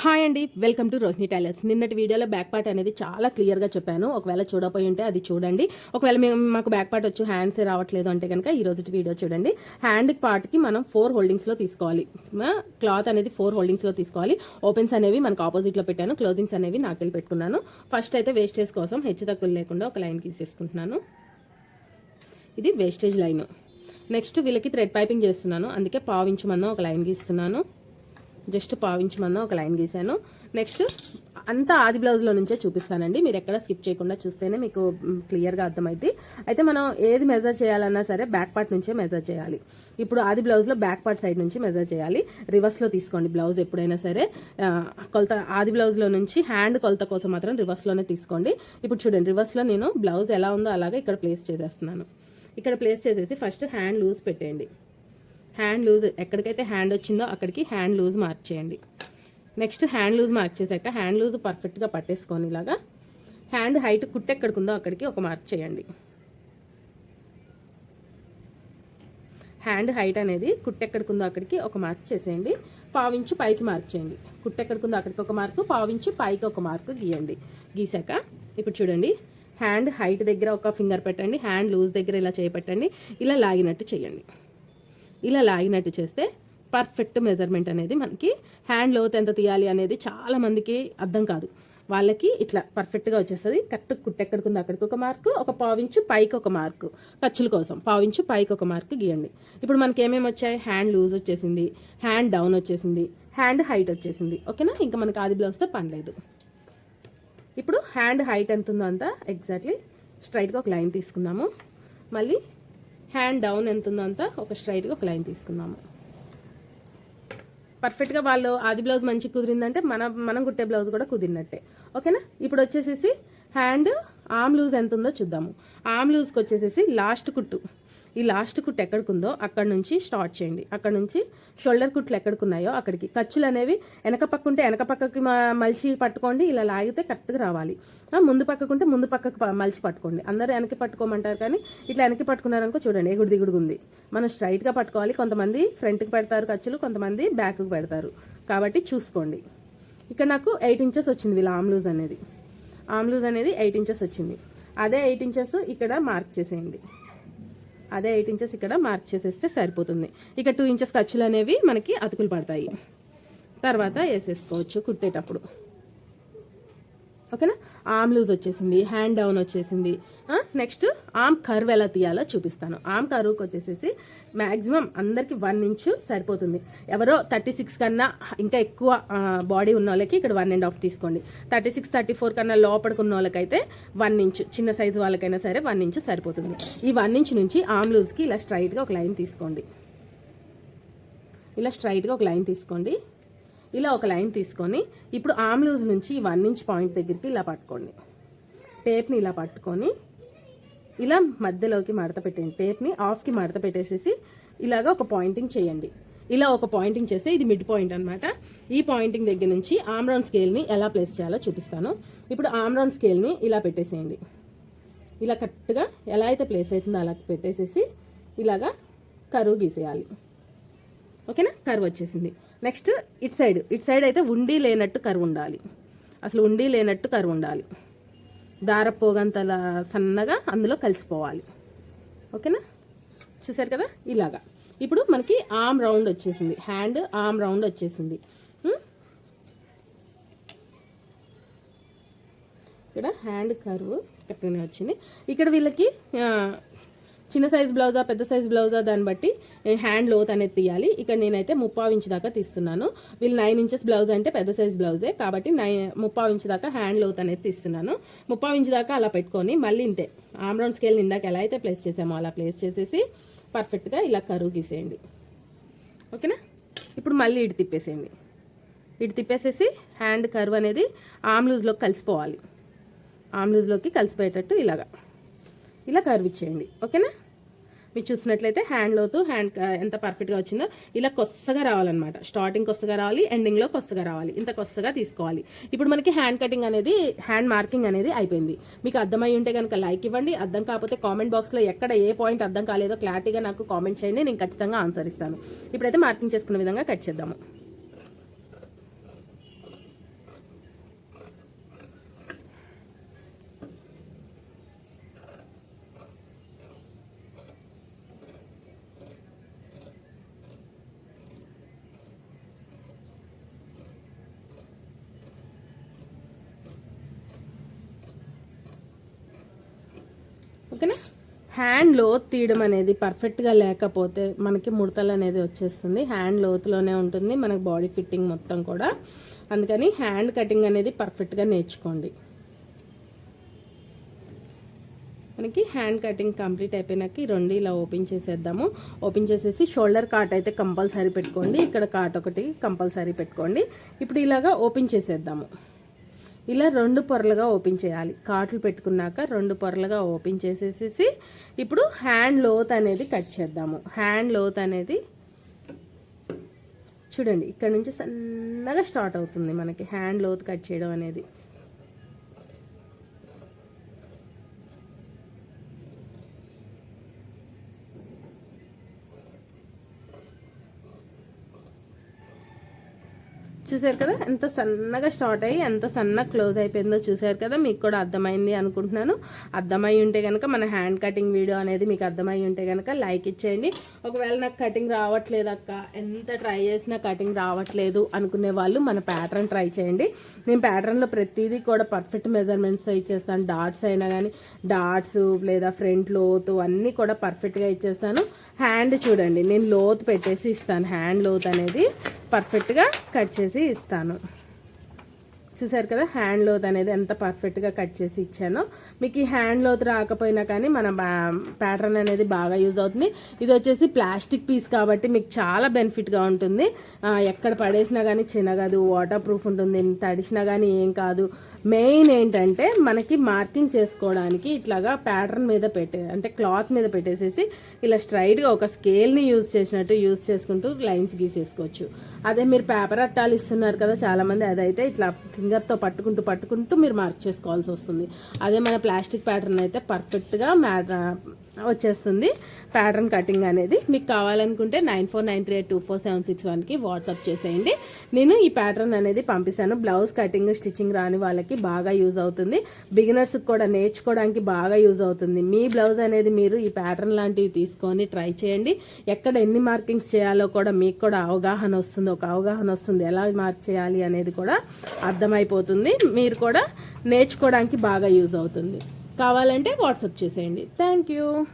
Hi అండి welcome to Rohini tailors. నిన్నటి వీడియోలో బ్యాక్ పార్ట్ అనేది చాలా క్లియర్గా చెప్పాను. ఒకవేళ చూడపోయి ఉంటే అది చూడండి. ఒకవేళ మేము మాకు బ్యాక్ పార్ట్ వచ్చి హ్యాండ్స్ రావట్లేదు అంటే కనుక ఈ రోజు వీడియో చూడండి. హ్యాండ్ పార్ట్కి మనం ఫోర్ హోల్డింగ్స్లో తీసుకోవాలి. క్లాత్ అనేది ఫోర్ హోల్డింగ్స్లో తీసుకోవాలి. ఓపెన్స్ అనేవి మనకు ఆపోజిట్లో పెట్టాను. క్లోజింగ్స్ అనేవి నాకెళ్ళి పెట్టుకున్నాను. ఫస్ట్ అయితే వేస్టేజ్ కోసం హెచ్చు తక్కువ లేకుండా ఒక లైన్ తీసేసుకుంటున్నాను ఇది వేస్టేజ్ లైన్. నెక్స్ట్ వీళ్ళకి థ్రెడ్ పైపింగ్ చేస్తున్నాను. అందుకే పావించమన్నా ఒక లైన్ గీస్తున్నాను. జస్ట్ పావించమన్నా ఒక లైన్ గీసాను నెక్స్ట్ అంతా ఆది బ్లౌజ్లో నుంచే చూపిస్తానండి. మీరు ఎక్కడ స్కిప్ చేయకుండా చూస్తేనే మీకు క్లియర్గా అర్థమైంది అయితే మనం ఏది మెజర్ చేయాలన్నా సరే బ్యాక్ పార్ట్ నుంచే మెజర్ చేయాలి. ఇప్పుడు ఆది బ్లౌజ్లో బ్యాక్ పార్ట్ సైడ్ నుంచి మెజర్ చేయాలి. రివర్స్లో తీసుకోండి బ్లౌజ్ ఎప్పుడైనా సరే. కొలత ఆది బ్లౌజ్లో నుంచి హ్యాండ్ కొలత కోసం మాత్రం రివర్స్లోనే తీసుకోండి. ఇప్పుడు చూడండి రివర్స్లో నేను బ్లౌజ్ ఎలా ఉందో అలాగే ఇక్కడ ప్లేస్ చేసేస్తున్నాను. ఇక్కడ ప్లేస్ చేసేసి ఫస్ట్ హ్యాండ్ లూజ్ పెట్టేయండి. హ్యాండ్ లూజ్ ఎక్కడికైతే హ్యాండ్ వచ్చిందో అక్కడికి హ్యాండ్ లూజ్ మార్క్ చేయండి. నెక్స్ట్ హ్యాండ్ లూజ్ మార్క్ చేశాక హ్యాండ్ లూజ్ పర్ఫెక్ట్గా పట్టేసుకొని ఇలాగా హ్యాండ్ హైట్ కుట్టు ఎక్కడికి ఉందో అక్కడికి ఒక మార్క్ చేయండి. హ్యాండ్ హైట్ అనేది కుట్టు ఎక్కడికి ఉందో అక్కడికి ఒక మార్క్ చేసేయండి. పావించి పైకి మార్క్ చేయండి. కుట్టు ఎక్కడికి ఉందో అక్కడికి ఒక మార్కు పావించి పైకి ఒక మార్కు గీయండి. గీసాక ఇప్పుడు చూడండి. హ్యాండ్ హైట్ దగ్గర ఒక ఫింగర్ పెట్టండి. హ్యాండ్ లూజ్ దగ్గర ఇలా చేపెట్టండి ఇలా లాగినట్టు చేయండి. ఇలా లాగినట్టు చేస్తే పర్ఫెక్ట్ మెజర్మెంట్ అనేది మనకి హ్యాండ్ లోత్ ఎంత తీయాలి అనేది చాలా మందికి అర్థం కాదు. వాళ్ళకి ఇట్లా పర్ఫెక్ట్గా వచ్చేస్తుంది. కరెక్ట్ కుట్టెక్కడికి ఉందో అక్కడికి ఒక మార్కు ఒక పావించు పైకి ఒక మార్కు ఖర్చుల కోసం. పావించు పైకి ఒక మార్కు గీయండి. ఇప్పుడు మనకి ఏమేమి వచ్చాయి? హ్యాండ్ లూజ్ వచ్చేసింది హ్యాండ్ డౌన్ వచ్చేసింది హ్యాండ్ హైట్ వచ్చేసింది. ఓకేనా? ఇంకా మనకి ఆది బ్లౌజ్తో పని లేదు. ఇప్పుడు హ్యాండ్ హైట్ ఎంత ఉందో అంతా ఎగ్జాక్ట్లీ స్ట్రైట్గా ఒక లైన్ తీసుకుందాము. మళ్ళీ హ్యాండ్ డౌన్ ఎంత ఉందంతా ఒక స్ట్రైట్గా ఒక లైన్ తీసుకుందాము. పర్ఫెక్ట్గా వాళ్ళు ఆది బ్లౌజ్ మంచి కుదిరిందంటే మన మనం కుట్టే బ్లౌజ్ కూడా కుదిరినట్టే. ఓకేనా? ఇప్పుడు వచ్చేసేసి హ్యాండ్ ఆమ్ లూజ్ ఎంత ఉందో చూద్దాము ఆమ్ లూజ్కి వచ్చేసేసి లాస్ట్ కుట్టు. ఈ లాస్ట్ కుట్టు ఎక్కడికి ఉందో అక్కడ నుంచి స్టార్ట్ చేయండి. అక్కడ నుంచి షోల్డర్ కుట్లు ఎక్కడికి ఉన్నాయో అక్కడికి. ఖర్చులు అనేవి వెనక పక్క ఉంటే వెనక పక్కకి మలిచి పట్టుకోండి ఇలా లాగితే కరెక్ట్గా రావాలి. ముందు పక్కకుంటే ముందు పక్కకు మలిచి పట్టుకోండి. అందరూ వెనక్కి పట్టుకోమంటారు కానీ ఇట్లా వెనక్కి పట్టుకున్నారనుకో చూడండి ఎగుడు దిగుడుగా ఉంది మనం స్ట్రైట్గా పట్టుకోవాలి. కొంతమంది ఫ్రంట్కి పెడతారు ఖర్చులు కొంతమంది బ్యాక్కి పెడతారు. కాబట్టి చూసుకోండి. ఇక్కడ నాకు ఎయిట్ ఇంచెస్ వచ్చింది వీళ్ళ ఆమ్ లూజ్ అనేది. ఆమ్ లూజ్ అనేది ఎయిట్ ఇంచెస్ వచ్చింది. అదే ఎయిట్ ఇంచెస్ ఇక్కడ మార్క్ చేసేయండి. అదే ఎయిట్ ఇంచెస్ ఇక్కడ మార్క్ చేసేస్తే సరిపోతుంది. ఇక టూ ఇంచెస్ ఖర్చులు అనేవి మనకి అతుకులు పడతాయి. తర్వాత వేసేసుకోవచ్చు కుట్టేటప్పుడు. ఓకేనా? ఆమ్ లూజ్ వచ్చేసింది హ్యాండ్ డౌన్ వచ్చేసింది. నెక్స్ట్ ఆమ్ కర్వ్ ఎలా తీయాలో చూపిస్తాను. ఆమ్ కర్వ్కి వచ్చేసేసి మ్యాక్సిమం అందరికి వన్ ఇంచు సరిపోతుంది. ఎవరో థర్టీ సిక్స్ కన్నా ఇంకా ఎక్కువ బాడీ ఉన్న వాళ్ళకి ఇక్కడ వన్ అండ్ హాఫ్ తీసుకోండి. థర్టీ సిక్స్ థర్టీ ఫోర్ కన్నా లోపలికి ఉన్న వాళ్ళకైతే వన్ ఇంచు చిన్న సైజు వాళ్ళకైనా సరే వన్ ఇంచు సరిపోతుంది. ఈ వన్ ఇంచ్ నుంచి ఆమ్ లూజ్కి ఇలా స్ట్రైట్గా ఒక లైన్ తీసుకోండి. ఇలా స్ట్రైట్గా ఒక లైన్ తీసుకోండి. ఇలా ఒక లైన్ తీసుకొని ఇప్పుడు ఆమ్ లూజ్ నుంచి వన్ ఇంచ్ పాయింట్ దగ్గరికి ఇలా పట్టుకోండి. టేప్ని ఇలా పట్టుకొని ఇలా మధ్యలోకి మడత పెట్టండి టేప్ని ఆఫ్కి మడత పెట్టేసేసి ఇలాగ ఒక పాయింటింగ్ చేయండి. ఇలా ఒక పాయింటింగ్ చేస్తే ఇది మిడ్ పాయింట్ అనమాట ఈ పాయింటింగ్ దగ్గర నుంచి ఆమ్రాన్ స్కేల్ని ఎలా ప్లేస్ చేయాలో చూపిస్తాను. ఇప్పుడు ఆమ్రాన్ స్కేల్ని ఇలా పెట్టేసేయండి. ఇలా కరెక్ట్గా ఎలా అయితే ప్లేస్ అవుతుందో అలా పెట్టేసేసి ఇలాగా కరువు గీసేయాలి. ఓకేనా? కర్వ్ వచ్చేసింది. Next it side. It side అయితే ఉండి లేనట్టు కర్వ్ ఉండాలి. అసలు ఉండి లేనట్టు కర్వ్ ఉండాలి. దారపోగంతల సన్నగా అందులో కలిసిపోవాలి. ఓకేనా? చూసారు కదా? ఇలాగా. ఇప్పుడు మనకి ఆమ్ రౌండ్ వచ్చేసింది. హ్యాండ్ ఆమ్ రౌండ్ వచ్చేసింది. ఇక్కడ హ్యాండ్ కర్వ్ కరెక్ట్గానే వచ్చింది. ఇక్కడ వీళ్ళకి చిన్న సైజ్ బ్లౌజా పెద్ద సైజ్ బ్లౌజా దాన్ని బట్టి హ్యాండ్ లోత్ అనేది తీయాలి. ఇక్కడ నేనైతే ముప్పావు ఇంచ్ దాకా తీస్తున్నాను. వీళ్ళు నైన్ ఇంచెస్ బ్లౌజ్ అంటే పెద్ద సైజ్ బ్లౌజే కాబట్టి నై ముప్పావు ఇంచ్ దాకా హ్యాండ్ లోత్ అనేది తీస్తున్నాను. ముప్పావు ఇంచ్ దాకా అలా పెట్టుకొని మళ్ళీ ఇంతే. ఆమ్రౌండ్ స్కేల్ ఇందాక ఎలా అయితే ప్లేస్ చేసామో అలా ప్లేస్ చేసేసి పర్ఫెక్ట్గా ఇలా కరువు గీసేయండి. ఓకేనా ఇప్పుడు మళ్ళీ ఇటు తిప్పేసేయండి. ఇటు తిప్పేసేసి హ్యాండ్ కర్వ్ అనేది ఆమ్లూజ్లోకి కలిసిపోవాలి. ఆమ్లూజ్లోకి కలిసిపోయేటట్టు ఇలాగా. ఇలా కర్వ్ ఇచ్చేయండి. ఓకేనా? మీరు చూసినట్లయితే హ్యాండ్ లోతు హ్యాండ్ ఎంత పర్ఫెక్ట్గా వచ్చిందో ఇలా కొత్తగా రావాలన్నమాట. స్టార్టింగ్ కొత్తగా రావాలి ఎండింగ్లో కొత్తగా రావాలి. ఇంత కొత్తగా తీసుకోవాలి. ఇప్పుడు మనకి హ్యాండ్ కటింగ్ అనేది హ్యాండ్ మార్కింగ్ అనేది అయిపోయింది. మీకు అర్థమై ఉంటే కనుక లైక్ ఇవ్వండి. అర్థం కాకపోతే కామెంట్ బాక్స్లో ఎక్కడ ఏ పాయింట్ అర్థం కాలేదో క్లారిటీగా నాకు కామెంట్ చేయండి. నేను ఖచ్చితంగా ఆన్సర్ ఇస్తాను. ఇప్పుడైతే మార్కింగ్ చేసుకునే విధంగా కట్ చేద్దాము. హ్యాండ్ లోత్ తీయడం అనేది పర్ఫెక్ట్గా లేకపోతే మనకి ముడతలు అనేది వచ్చేస్తుంది. హ్యాండ్ లోతులోనే ఉంటుంది మనకి బాడీ ఫిట్టింగ్ మొత్తం కూడా. అందుకని హ్యాండ్ కటింగ్ అనేది పర్ఫెక్ట్గా నేర్చుకోండి. మనకి హ్యాండ్ కటింగ్ కంప్లీట్ అయిపోయినాక ఈ రెండు ఇలా ఓపెన్ చేసేద్దాము. ఓపెన్ చేసేసి షోల్డర్ కాట్ అయితే కంపల్సరీ పెట్టుకోండి. ఇక్కడ కాట్ ఒకటి కంపల్సరీ పెట్టుకోండి. ఇప్పుడు ఇలాగా ఓపెన్ చేసేద్దాము. ఇలా రెండు పొరలుగా ఓపెన్ చేయాలి. కాట్లు పెట్టుకున్నాక రెండు పొరలుగా ఓపెన్ చేసేసేసి ఇప్పుడు హ్యాండ్ లోత్ అనేది కట్ చేద్దాము. హ్యాండ్ లోత్ అనేది చూడండి ఇక్కడ నుంచి సన్నగా స్టార్ట్ అవుతుంది మనకి హ్యాండ్ లోత్ కట్ చేయడం అనేది. చూసారు కదా? ఎంత సన్నగా స్టార్ట్ అయ్యి ఎంత సన్నగా క్లోజ్ అయిపోయిందో చూసారు కదా? మీకు కూడా అర్థమైంది అనుకుంటున్నాను. అర్థమై ఉంటే కనుక మన హ్యాండ్ కటింగ్ వీడియో అనేది మీకు అర్థమై ఉంటే కనుక లైక్ ఇచ్చేయండి. ఒకవేళ నాకు కటింగ్ రావట్లేదు అక్క ఎంత ట్రై చేసినా కటింగ్ రావట్లేదు అనుకునే వాళ్ళు మన ప్యాటర్న్ ట్రై చేయండి. నేను ప్యాటర్న్లో ప్రతిదీ కూడా పర్ఫెక్ట్ మెజర్మెంట్స్తో ఇచ్చేస్తాను. డాట్స్ అయినా కానీ డాట్స్ లేదా ఫ్రంట్ లోతు అన్నీ కూడా పర్ఫెక్ట్గా ఇచ్చేస్తాను. హ్యాండ్ చూడండి నేను లోతు పెట్టేసి ఇస్తాను. హ్యాండ్ లోత్ అనేది పర్ఫెక్ట్గా కట్ చేసి ఇస్తాను. చూసారు కదా హ్యాండ్ లోత్ అనేది ఎంత పర్ఫెక్ట్గా కట్ చేసి ఇచ్చానో. మీకు ఈ హ్యాండ్ లోత్ రాకపోయినా కానీ మన ప్యాటర్న్ అనేది బాగా యూజ్ అవుతుంది. ఇది వచ్చేసి ప్లాస్టిక్ పీస్ కాబట్టి మీకు చాలా బెనిఫిట్గా ఉంటుంది. ఎక్కడ పడేసినా కానీ చినగదు వాటర్ ప్రూఫ్ ఉంటుంది తడిసినా కానీ ఏం కాదు. మెయిన్ ఏంటంటే మనకి మార్కింగ్ చేసుకోవడానికి ఇట్లాగా ప్యాటర్న్ మీద పెట్టే అంటే క్లాత్ మీద పెట్టేసేసి ఇలా స్ట్రైట్గా ఒక స్కేల్ని యూజ్ చేసినట్టు యూజ్ చేసుకుంటూ లైన్స్ గీసేసుకోవచ్చు. అదే మీరు పేపర్ అట్టాలు ఇస్తున్నారు కదా చాలామంది అదైతే ఇట్లా ఫింగర్తో పట్టుకుంటూ పట్టుకుంటూ మీరు మార్క్ చేసుకోవాల్సి వస్తుంది. అదే మన ప్లాస్టిక్ ప్యాటర్న్ అయితే పర్ఫెక్ట్గా మ్యాట్ వచ్చేస్తుంది. ప్యాటర్న్ కటింగ్ అనేది. మీకు కావాలనుకుంటే nine four nine three eight two four seven six వన్కి వాట్సాప్ చేసేయండి. నేను ఈ ప్యాటర్న్ అనేది పంపిస్తాను. బ్లౌజ్ కటింగ్ స్టిచ్చింగ్ రాని వాళ్ళకి బాగా యూజ్ అవుతుంది. బిగినర్స్కి కూడా నేర్చుకోవడానికి బాగా యూజ్ అవుతుంది. మీ బ్లౌజ్ అనేది మీరు ఈ ప్యాటర్న్ లాంటివి తీసుకొని ట్రై చేయండి. ఎక్కడ ఎన్ని మార్కింగ్స్ చేయాలో కూడా మీకు కూడా అవగాహన వస్తుంది. ఒక అవగాహన వస్తుంది. ఎలా మార్క్ చేయాలి అనేది కూడా అర్థమైపోతుంది. మీరు కూడా నేర్చుకోవడానికి బాగా యూజ్ అవుతుంది. కావాలంటే వాట్సాప్ చేసేయండి. Thank you.